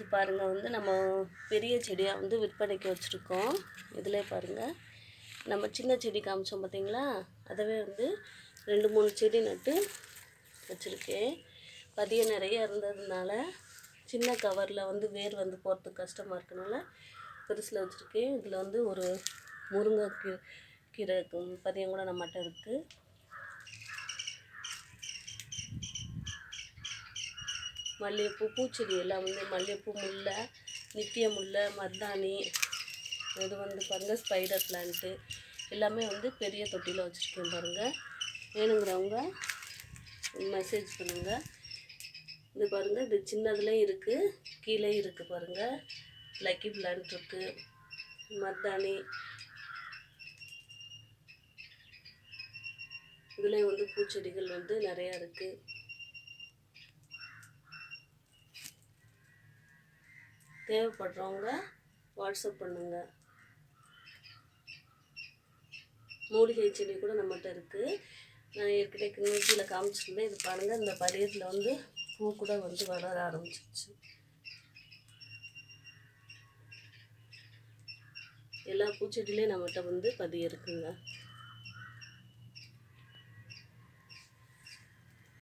இது பாருங்கள் வந்து நம்ம பெரிய செடியாக வந்து விற்பனைக்கு வச்சுருக்கோம். இதில் பாருங்கள் நம்ம சின்ன செடி காமிச்சோம் பார்த்தீங்களா? அதவே வந்து ரெண்டு மூணு செடி நட்டு வச்சுருக்கேன். பதியம் நிறைய இருந்ததுனால சின்ன கவரில் வந்து வேர் வந்து போகிறதுக்கு கஷ்டமாக இருக்கனால பெருசில் வச்சுருக்கேன். இதில் வந்து ஒரு முருங்கை கீரை பதியம் கூட நம்மகிட்ட இருக்குது. மல்லிகைப்பூ பூச்செடி எல்லாம் வந்து மல்லிகைப்பூ முல்லை நித்திய முல்லை மருதாணி இது வந்து பாருங்கள் ஸ்பைடர் பிளான்ட்டு எல்லாமே வந்து பெரிய தொட்டியில் வச்சுருக்கேன் பாருங்கள் வேணுங்கிறவங்க மெசேஜ் பண்ணுங்கள் இது பாருங்கள் இது சின்னதுலேயும் இருக்குது கீழே இருக்குது பாருங்கள் லக்கி பிளான்ட் இருக்குது மருதாணி. இதுலேயும் வந்து பூச்செடிகள் வந்து நிறையா இருக்குது தேவைப்படுறவங்க வாட்ஸ்அப் பண்ணுங்க. மூலிகை செடி கூட நம்மகிட்ட இருக்குது நான் ஏற்கனவே நிகழ்ச்சியில் காமிச்சிருந்தேன். இது பாருங்கள் இந்த பதியத்தில் வந்து பூ கூட வந்து வளர ஆரம்பிச்சிருச்சு. எல்லா பூச்செடியிலையும் நம்மகிட்ட வந்து பதியம் இருக்குங்க.